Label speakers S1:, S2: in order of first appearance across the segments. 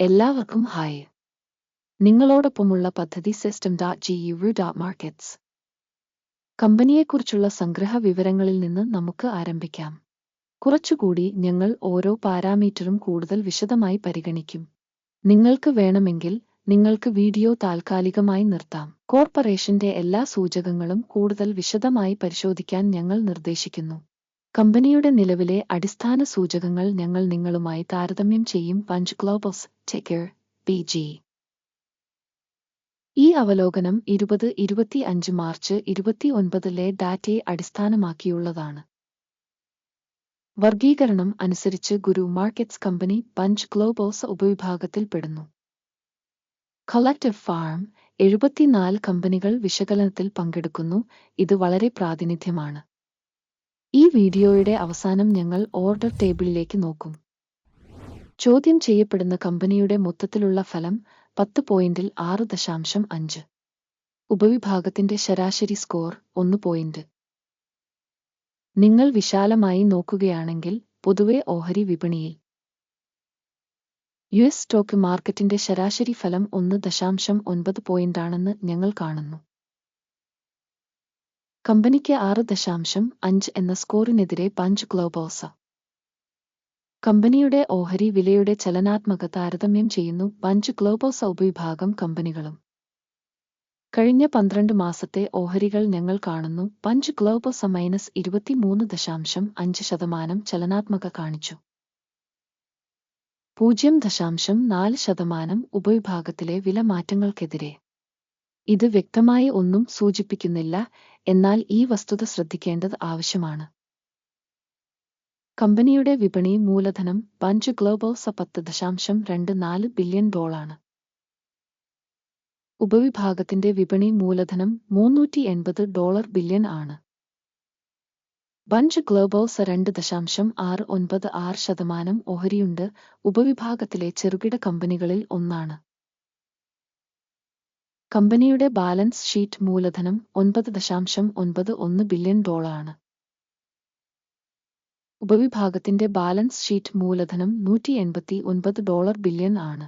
S1: എല്ലാവർക്കും ഹായ്. നിങ്ങളോടൊപ്പമുള്ള പദ്ധതി system dot G U dot markets കമ്പനിയെക്കുറിച്ചുള്ള സംഗ്രഹ വിവരങ്ങളിൽ നിന്ന് നമുക്ക് ആരംഭിക്കാം. കുറച്ചുകൂടി ഞങ്ങൾ ഓരോ പാരാമീറ്ററും കൂടുതൽ വിശദമായി പരിഗണിക്കും. നിങ്ങൾക്ക് വേണമെങ്കിൽ നിങ്ങൾക്ക് വീഡിയോ താൽക്കാലികമായി നിർത്താം. കോർപ്പറേഷന്റെ എല്ലാ സൂചകങ്ങളും കൂടുതൽ വിശദമായി പരിശോധിക്കാൻ ഞങ്ങൾ നിർദ്ദേശിക്കുന്നു. കമ്പനിയുടെ നിലവിലെ അടിസ്ഥാന സൂചകങ്ങൾ ഞങ്ങൾ നിങ്ങളുമായി താരതമ്യം ചെയ്യും. Bunge Globals ticker P G ഈ അവലോകനം ഇരുപത് ഇരുപത്തി അഞ്ച് മാർച്ച് ഇരുപത്തി ഒൻപതിലെ ഡാറ്റയെ അടിസ്ഥാനമാക്കിയുള്ളതാണ്. വർഗീകരണം അനുസരിച്ച് Guru Markets company Bunge Globals ഉപവിഭാഗത്തിൽപ്പെടുന്നു collective farm എഴുപത്തിനാല് കമ്പനികൾ വിശകലനത്തിൽ പങ്കെടുക്കുന്നു. ഇത് വളരെ പ്രാതിനിധ്യമാണ്. ഈ വീഡിയോയുടെ അവസാനം ഞങ്ങൾ ഓർഡർ ടേബിളിലേക്ക് നോക്കും. ചോദ്യം ചെയ്യപ്പെടുന്ന കമ്പനിയുടെ മൊത്തത്തിലുള്ള ഫലം പത്ത് പോയിന്റിൽ ആറ് ദശാംശം അഞ്ച്. ഉപവിഭാഗത്തിന്റെ ശരാശരി സ്കോർ ഒന്ന് പോയിന്റ്. നിങ്ങൾ വിശാലമായി നോക്കുകയാണെങ്കിൽ പൊതുവെ ഓഹരി വിപണിയിൽ. യു എസ് സ്റ്റോക്ക് മാർക്കറ്റിന്റെ ശരാശരി ഫലം ഒന്ന് ദശാംശം ഒൻപത് പോയിന്റാണെന്ന് ഞങ്ങൾ കാണുന്നു. കമ്പനിക്ക് ആറ് ദശാംശം അഞ്ച് എന്ന സ്കോറിനെതിരെ പഞ്ച് ഗ്ലോബോസ കമ്പനിയുടെ ഓഹരി വിലയുടെ ചലനാത്മക താരതമ്യം ചെയ്യുന്നു പഞ്ച് ഗ്ലോബോസ ഉപവിഭാഗം കമ്പനികളും. കഴിഞ്ഞ പന്ത്രണ്ട് മാസത്തെ ഓഹരികൾ ഞങ്ങൾ കാണുന്നു പഞ്ച് ഗ്ലോബോസ മൈനസ് ഇരുപത്തിമൂന്ന് ദശാംശം അഞ്ച് ശതമാനം ചലനാത്മക കാണിച്ചു. പൂജ്യം ദശാംശം നാല് ശതമാനം ഉപവിഭാഗത്തിലെ വില മാറ്റങ്ങൾക്കെതിരെ ഇത് വ്യക്തമായി ഒന്നും സൂചിപ്പിക്കുന്നില്ല. എന്നാൽ ഈ വസ്തുത ശ്രദ്ധിക്കേണ്ടത് ആവശ്യമാണ്. കമ്പനിയുടെ വിപണി മൂലധനം പഞ്ച് ഗ്ലോബോസ പത്ത് ദശാംശം രണ്ട് നാല് ബില്യൺ ഡോളാണ്. ഉപവിഭാഗത്തിന്റെ വിപണി മൂലധനം മൂന്നൂറ്റി എൺപത് ഡോളർ ബില്യൺ ആണ്. ബഞ്ച് ഗ്ലോബൽസ് രണ്ട് ദശാംശം ആറ് ഒൻപത് ആറ് ശതമാനം ഓഹരിയുണ്ട്. ഉപവിഭാഗത്തിലെ ചെറുകിട കമ്പനികളിൽ ഒന്നാണ്. കമ്പനിയുടെ ബാലൻസ് ഷീറ്റ് മൂലധനം ഒൻപത് ദശാംശം ഒൻപത് ഒന്ന് ബില്യൺ ഡോളറാണ്. ഉപവിഭാഗത്തിന്റെ ബാലൻസ് ഷീറ്റ് മൂലധനം നൂറ്റി എൺപത്തി ഒൻപത് ഡോളർ ബില്യൺ ആണ്.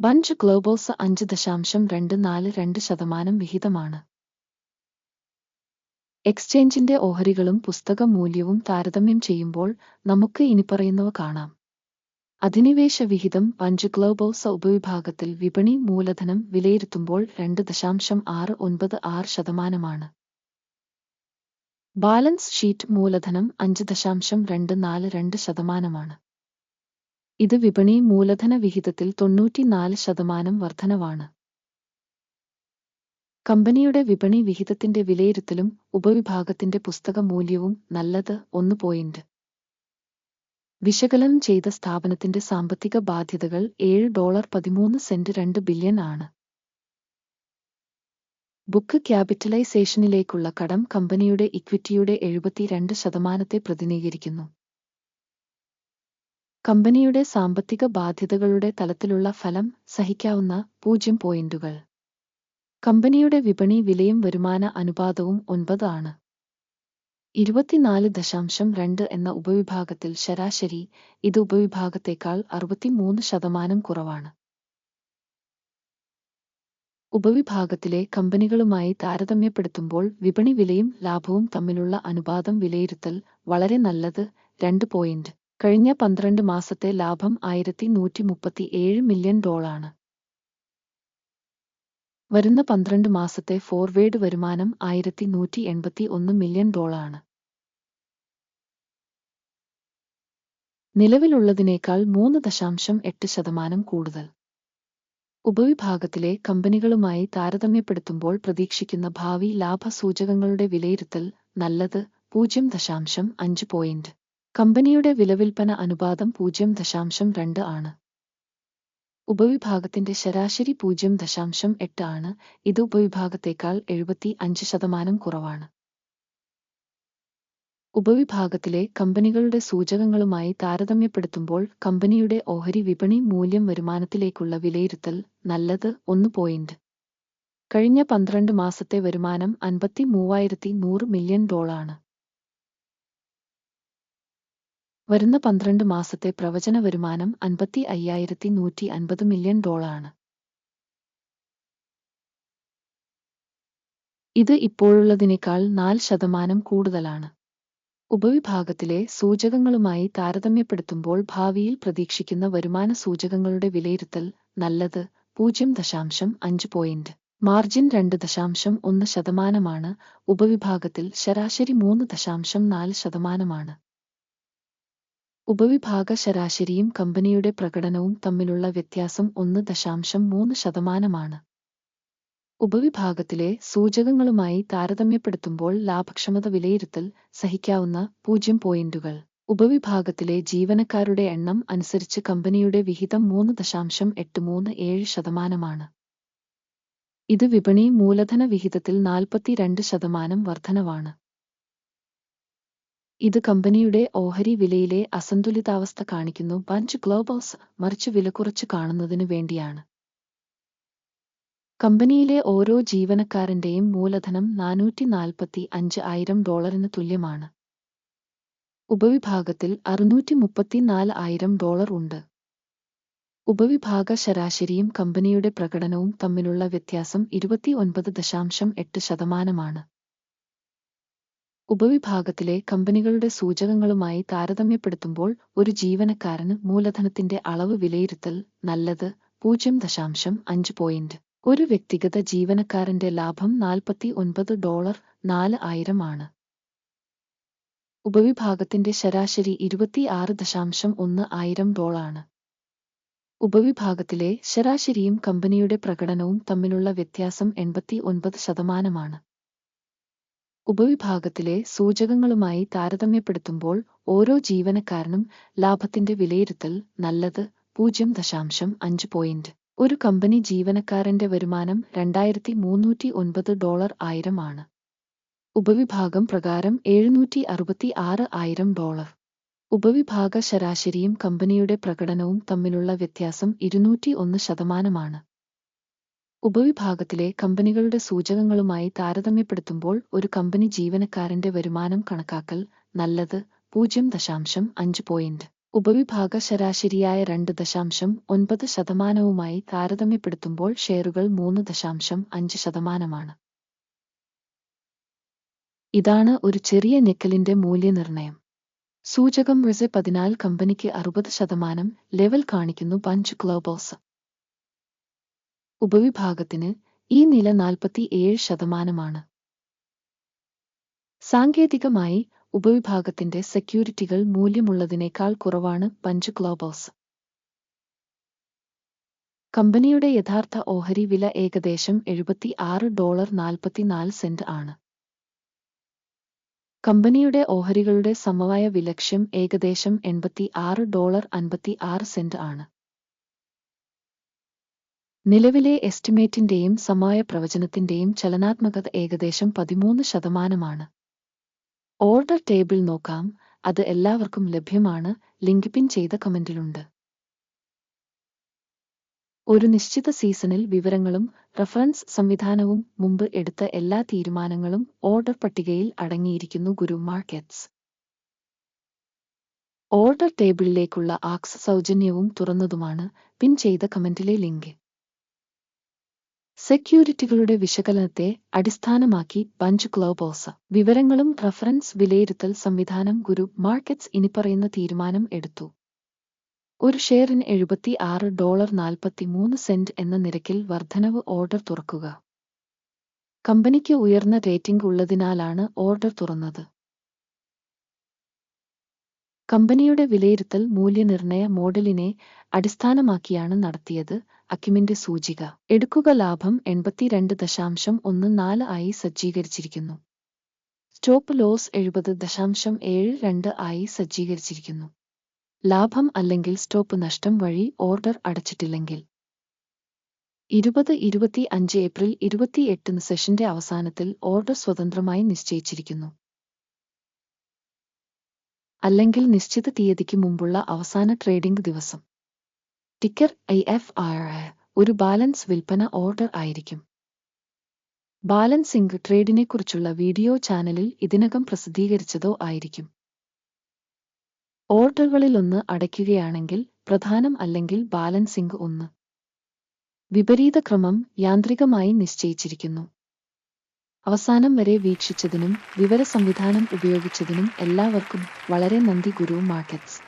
S1: ബഞ്ച് ഗ്ലോബോസ് അഞ്ച് ദശാംശം രണ്ട് നാല് രണ്ട് ശതമാനം വിഹിതമാണ്. എക്സ്ചേഞ്ചിന്റെ ഓഹരികളും പുസ്തക മൂല്യവും താരതമ്യം ചെയ്യുമ്പോൾ നമുക്ക് ഇനിപ്പറയുന്നവ കാണാം. അധിനിവേശ വിഹിതം പഞ്ച് ഗ്ലോബൽസ് ഉപവിഭാഗത്തിൽ വിപണി മൂലധനം വിലയിരുത്തുമ്പോൾ രണ്ട് ദശാംശം ആറ് ഒൻപത് ആറ് ശതമാനമാണ്. ബാലൻസ് ഷീറ്റ് മൂലധനം അഞ്ച് ദശാംശം രണ്ട് നാല് രണ്ട് ശതമാനമാണ്. ഇത് വിപണി മൂലധന വിഹിതത്തിൽ തൊണ്ണൂറ്റിനാല് ശതമാനം വർധനവാണ്. കമ്പനിയുടെ വിപണി വിഹിതത്തിന്റെ വിലയിരുത്തലും ഉപവിഭാഗത്തിന്റെ പുസ്തക മൂല്യവും നല്ലത് ഒന്ന് പോയിന്റ് വിശകലനം ചെയ്ത സ്ഥാപനത്തിന്റെ സാമ്പത്തിക ബാധ്യതകൾ ഏഴ് ഡോളർ പതിമൂന്ന് സെന്റ് രണ്ട് ബില്യൺ ആണ്. ബുക്ക് ക്യാപിറ്റലൈസേഷനിലേക്കുള്ള കടം കമ്പനിയുടെ ഇക്വിറ്റിയുടെ എഴുപത്തിരണ്ട് ശതമാനത്തെ പ്രതിനിധീകരിക്കുന്നു. കമ്പനിയുടെ സാമ്പത്തിക ബാധ്യതകളുടെ തലത്തിലുള്ള ഫലം സഹിക്കാവുന്ന പൂജ്യം പോയിന്റുകൾ. കമ്പനിയുടെ വിപണി വിലയും വരുമാന അനുപാതവും ഒൻപത് ആണ്. ഇരുപത്തിനാല് ദശാംശം രണ്ട് എന്ന ഉപവിഭാഗത്തിൽ ശരാശരി ഇത് ഉപവിഭാഗത്തേക്കാൾ അറുപത്തിമൂന്ന് ശതമാനം കുറവാണ്. ഉപവിഭാഗത്തിലെ കമ്പനികളുമായി താരതമ്യപ്പെടുത്തുമ്പോൾ വിപണി വിലയും ലാഭവും തമ്മിലുള്ള അനുപാതം വിലയിരുത്തൽ വളരെ നല്ലത് രണ്ട് പോയിന്റ് കഴിഞ്ഞ പന്ത്രണ്ട് മാസത്തെ ലാഭം ആയിരത്തി നൂറ്റി മുപ്പത്തി ഏഴ് മില്യൺ ഡോളാണ് വരുന്ന പന്ത്രണ്ട് മാസത്തെ ഫോർവേഡ് വരുമാനം ആയിരത്തി നൂറ്റി എൺപത്തി ഒന്ന് മില്യൺ ഡോളറാണ്. നിലവിലുള്ളതിനേക്കാൾ മൂന്ന് ദശാംശം എട്ട് ശതമാനം കൂടുതൽ. ഉപവിഭാഗത്തിലെ കമ്പനികളുമായി താരതമ്യപ്പെടുത്തുമ്പോൾ പ്രതീക്ഷിക്കുന്ന ഭാവി ലാഭസൂചകങ്ങളുടെ വിലയിരുത്തൽ നല്ലത് പൂജ്യം ദശാംശം അഞ്ച് പോയിന്റ്. കമ്പനിയുടെ വിലവിൽപ്പന അനുപാതം പൂജ്യം ദശാംശം രണ്ട് ആണ്. ഉപവിഭാഗത്തിന്റെ ശരാശരി പൂജ്യം ദശാംശം എട്ട് ആണ്. ഇത് ഉപവിഭാഗത്തേക്കാൾ എഴുപത്തി അഞ്ച് ശതമാനം കുറവാണ്. ഉപവിഭാഗത്തിലെ കമ്പനികളുടെ സൂചകങ്ങളുമായി താരതമ്യപ്പെടുത്തുമ്പോൾ കമ്പനിയുടെ ഓഹരി വിപണി മൂല്യം വരുമാനത്തിലേക്കുള്ള വിലയിരുത്തൽ നല്ലത് ഒന്ന് പോയിന്റ് കഴിഞ്ഞ പന്ത്രണ്ട് മാസത്തെ വരുമാനം അൻപത്തി മൂവായിരത്തി നൂറ് മില്യൺ ഡോളാണ് വരുന്ന പന്ത്രണ്ട് മാസത്തെ പ്രവചന വരുമാനം അൻപത്തി അയ്യായിരത്തി നൂറ്റി അൻപത് മില്യൺ ഡോളാണ് ഇത് ഇപ്പോഴുള്ളതിനേക്കാൾ നാല് ശതമാനം കൂടുതലാണ്. ഉപവിഭാഗത്തിലെ സൂചകങ്ങളുമായി താരതമ്യപ്പെടുത്തുമ്പോൾ ഭാവിയിൽ പ്രതീക്ഷിക്കുന്ന വരുമാന സൂചകങ്ങളുടെ വിലയിരുത്തൽ നല്ലത് പൂജ്യം ദശാംശം അഞ്ച് പോയിന്റ് മാർജിൻ രണ്ട് ദശാംശം ഒന്ന് ശതമാനമാണ്. ഉപവിഭാഗത്തിൽ ശരാശരി മൂന്ന് ദശാംശം നാല് ശതമാനമാണ്. ഉപവിഭാഗ ശരാശരിയും കമ്പനിയുടെ പ്രകടനവും തമ്മിലുള്ള വ്യത്യാസം ഒന്ന് ദശാംശം മൂന്ന് ശതമാനമാണ്. ഉപവിഭാഗത്തിലെ സൂചകങ്ങളുമായി താരതമ്യപ്പെടുത്തുമ്പോൾ ലാഭക്ഷമത വിലയിരുത്തൽ സഹിക്കാവുന്ന പൂജ്യം പോയിന്റുകൾ. ഉപവിഭാഗത്തിലെ ജീവനക്കാരുടെ എണ്ണം അനുസരിച്ച് കമ്പനിയുടെ വിഹിതം മൂന്ന് ദശാംശം എട്ട് മൂന്ന് ഏഴ് ശതമാനമാണ്. ഇത് വിപണി മൂലധന വിഹിതത്തിൽ നാൽപ്പത്തിരണ്ട് ശതമാനം വർധനവാണ്. ഇത് കമ്പനിയുടെ ഓഹരി വിലയിലെ അസന്തുലിതാവസ്ഥ കാണിക്കുന്നു. പഞ്ച് ഗ്ലോബൽസ് മറിച്ച് വില കുറച്ച് കാണുന്നതിനു വേണ്ടിയാണ്. കമ്പനിയിലെ ഓരോ ജീവനക്കാരന്റെയും മൂലധനം നാനൂറ്റി നാൽപ്പത്തി അഞ്ച് ആയിരം ഡോളറിന് തുല്യമാണ്. ഉപവിഭാഗത്തിൽ അറുന്നൂറ്റി മുപ്പത്തിനാല് ആയിരം ഡോളർ ഉണ്ട്. ഉപവിഭാഗ ശരാശരിയും കമ്പനിയുടെ പ്രകടനവും തമ്മിലുള്ള വ്യത്യാസം ഇരുപത്തി ഒൻപത് ദശാംശം എട്ട് ശതമാനമാണ്. ഉപവിഭാഗത്തിലെ കമ്പനികളുടെ സൂചകങ്ങളുമായി താരതമ്യപ്പെടുത്തുമ്പോൾ ഒരു ജീവനക്കാരന് മൂലധനത്തിന്റെ അളവ് വിലയിരുത്തൽ നല്ലത് പൂജ്യം ദശാംശം അഞ്ച് പോയിന്റ്. ഒരു വ്യക്തിഗത ജീവനക്കാരന്റെ ലാഭം നാൽപ്പത്തി ഒൻപത് ഡോളർ നാല് ആണ്. ഉപവിഭാഗത്തിന്റെ ശരാശരി ഇരുപത്തിയാറ് ദശാംശം ഒന്ന് ആയിരം ഡോളാണ് ഉപവിഭാഗത്തിലെ ശരാശരിയും കമ്പനിയുടെ പ്രകടനവും തമ്മിലുള്ള വ്യത്യാസം എൺപത്തി ഒൻപത് ശതമാനമാണ് ഉപവിഭാഗത്തിലെ സൂചകങ്ങളുമായി താരതമ്യപ്പെടുത്തുമ്പോൾ ഓരോ ജീവനക്കാരനും ലാഭത്തിന്റെ വിലയിരുത്തൽ നല്ലത് പൂജ്യം ദശാംശം അഞ്ച് പോയിന്റ് ഒരു കമ്പനി ജീവനക്കാരന്റെ വരുമാനം രണ്ടായിരത്തി മൂന്നൂറ്റി ഒൻപത് ഡോളർ ആയിരം ആണ്. ഉപവിഭാഗം പ്രകാരം എഴുന്നൂറ്റി അറുപത്തി ആറ് ആയിരം ഡോളർ. ഉപവിഭാഗ ശരാശരിയും കമ്പനിയുടെ പ്രകടനവും തമ്മിലുള്ള വ്യത്യാസം ഇരുന്നൂറ്റി ഒന്ന് ശതമാനമാണ്. ഉപവിഭാഗത്തിലെ കമ്പനികളുടെ സൂചകങ്ങളുമായി താരതമ്യപ്പെടുത്തുമ്പോൾ ഒരു കമ്പനി ജീവനക്കാരന്റെ വരുമാനം കണക്കാക്കൽ നല്ലത് പൂജ്യം ദശാംശം അഞ്ച് പോയിന്റ്. ഉപവിഭാഗ ശരാശരിയായ രണ്ട് ദശാംശം ഒൻപത് ശതമാനവുമായി താരതമ്യപ്പെടുത്തുമ്പോൾ ഷെയറുകൾ മൂന്ന് ദശാംശം അഞ്ച് ശതമാനമാണ്. ഇതാണ് ഒരു ചെറിയ നിക്കലിന്റെ മൂല്യനിർണയം സൂചകം റിസെ പതിനാല് കമ്പനിക്ക് അറുപത് ശതമാനം ലെവൽ കാണിക്കുന്നു പഞ്ച് ഗ്ലോബൽസ്. ഉപവിഭാഗത്തിന് ഈ നില നാൽപ്പത്തി ഏഴ് ശതമാനമാണ്. സാങ്കേതികമായി ഉപവിഭാഗത്തിന്റെ സെക്യൂരിറ്റികൾ മൂല്യമുള്ളതിനേക്കാൾ കുറവാണ് പഞ്ച് ക്ലോബോസ് കമ്പനിയുടെ യഥാർത്ഥ ഓഹരി വില ഏകദേശം എഴുപത്തി ആറ് ഡോളർ നാൽപ്പത്തിനാല് സെന്റ് ആണ്. കമ്പനിയുടെ ഓഹരികളുടെ സമവായ വിലക്ഷ്യം ഏകദേശം എൺപത്തി ആറ് ഡോളർ അൻപത്തി ആറ് സെന്റ് ആണ്. നിലവിലെ എസ്റ്റിമേറ്റിന്റെയും സമവായ പ്രവചനത്തിന്റെയും ചലനാത്മകത ഏകദേശം പതിമൂന്ന് ശതമാനമാണ്. ഓർഡർ ടേബിൾ നോക്കാം. അത് എല്ലാവർക്കും ലഭ്യമാണ്. ലിങ്ക് പിൻ ചെയ്ത കമന്റിലുണ്ട്. ഒരു നിശ്ചിത സീസണിൽ വിവരങ്ങളും റഫറൻസ് സംവിധാനവും മുമ്പ് എടുത്ത എല്ലാ തീരുമാനങ്ങളും ഓർഡർ പട്ടികയിൽ അടങ്ങിയിരിക്കുന്നു ഗുരു മാർക്കറ്റ്സ്. ഓർഡർ ടേബിളിലേക്കുള്ള ആക്സ് സൗജന്യവും തുറന്നതുമാണ്. പിൻ ചെയ്ത കമന്റിലെ ലിങ്ക്. സെക്യൂരിറ്റികളുടെ വിശകലനത്തെ അടിസ്ഥാനമാക്കി ബഞ്ച് ഗ്ലോബോസ് വിവരങ്ങളും റഫറൻസ് വിലയിരുത്തൽ സംവിധാനം ഗുരു മാർക്കറ്റ്സ് ഇനിപ്പറയുന്ന തീരുമാനം എടുത്തു. ഒരു ഷെയറിന് എഴുപത്തി ആറ് ഡോളർ നാൽപ്പത്തി മൂന്ന് സെന്റ് എന്ന നിരക്കിൽ വർധനവ് ഓർഡർ തുറക്കുക. കമ്പനിക്ക് ഉയർന്ന റേറ്റിംഗ് ഉള്ളതിനാലാണ് ഓർഡർ തുറന്നത്. കമ്പനിയുടെ വിലയിരുത്തൽ മൂല്യനിർണയ മോഡലിനെ അടിസ്ഥാനമാക്കിയാണ് നടത്തിയത്. അക്കിമിന്റെ സൂചിക. എടുക്കുക ലാഭം എൺപത്തിരണ്ട് ദശാംശം ഒന്ന് നാല് ആയി സജ്ജീകരിച്ചിരിക്കുന്നു. സ്റ്റോപ്പ് ലോസ് എഴുപത് ദശാംശം ഏഴ് രണ്ട് ആയി സജ്ജീകരിച്ചിരിക്കുന്നു. ലാഭം അല്ലെങ്കിൽ സ്റ്റോപ്പ് നഷ്ടം വഴി ഓർഡർ അടച്ചിട്ടില്ലെങ്കിൽ. ഇരുപത് ഇരുപത്തി അഞ്ച് ഏപ്രിൽ ഇരുപത്തിയെട്ടിന് സെഷന്റെ അവസാനത്തിൽ ഓർഡർ സ്വതന്ത്രമായി നിശ്ചയിച്ചിരിക്കുന്നു. അല്ലെങ്കിൽ നിശ്ചിത തീയതിക്ക് മുമ്പുള്ള അവസാന ട്രേഡിംഗ് ദിവസം. ടിക്കർ ഐ എഫ് ആർ ഒരു ബാലൻസ് വിൽപ്പന ഓർഡർ ആയിരിക്കും. ബാലൻസിംഗ് ട്രേഡിനെക്കുറിച്ചുള്ള വീഡിയോ ചാനലിൽ ഇതിനകം പ്രസിദ്ധീകരിച്ചതോ ആയിരിക്കും. ഓർഡറുകളിലൊന്ന് അടയ്ക്കുകയാണെങ്കിൽ പ്രധാനം അല്ലെങ്കിൽ ബാലൻസിംഗ് ഒന്ന്. വിപരീത ക്രമം യാന്ത്രികമായി നിശ്ചയിച്ചിരിക്കുന്നു. അവസാനം വരെ വീക്ഷിച്ചതിനും വിവര സംവിധാനം ഉപയോഗിച്ചതിനും എല്ലാവർക്കും വളരെ നന്ദി ഗുരു മാർക്കറ്റ്സ്.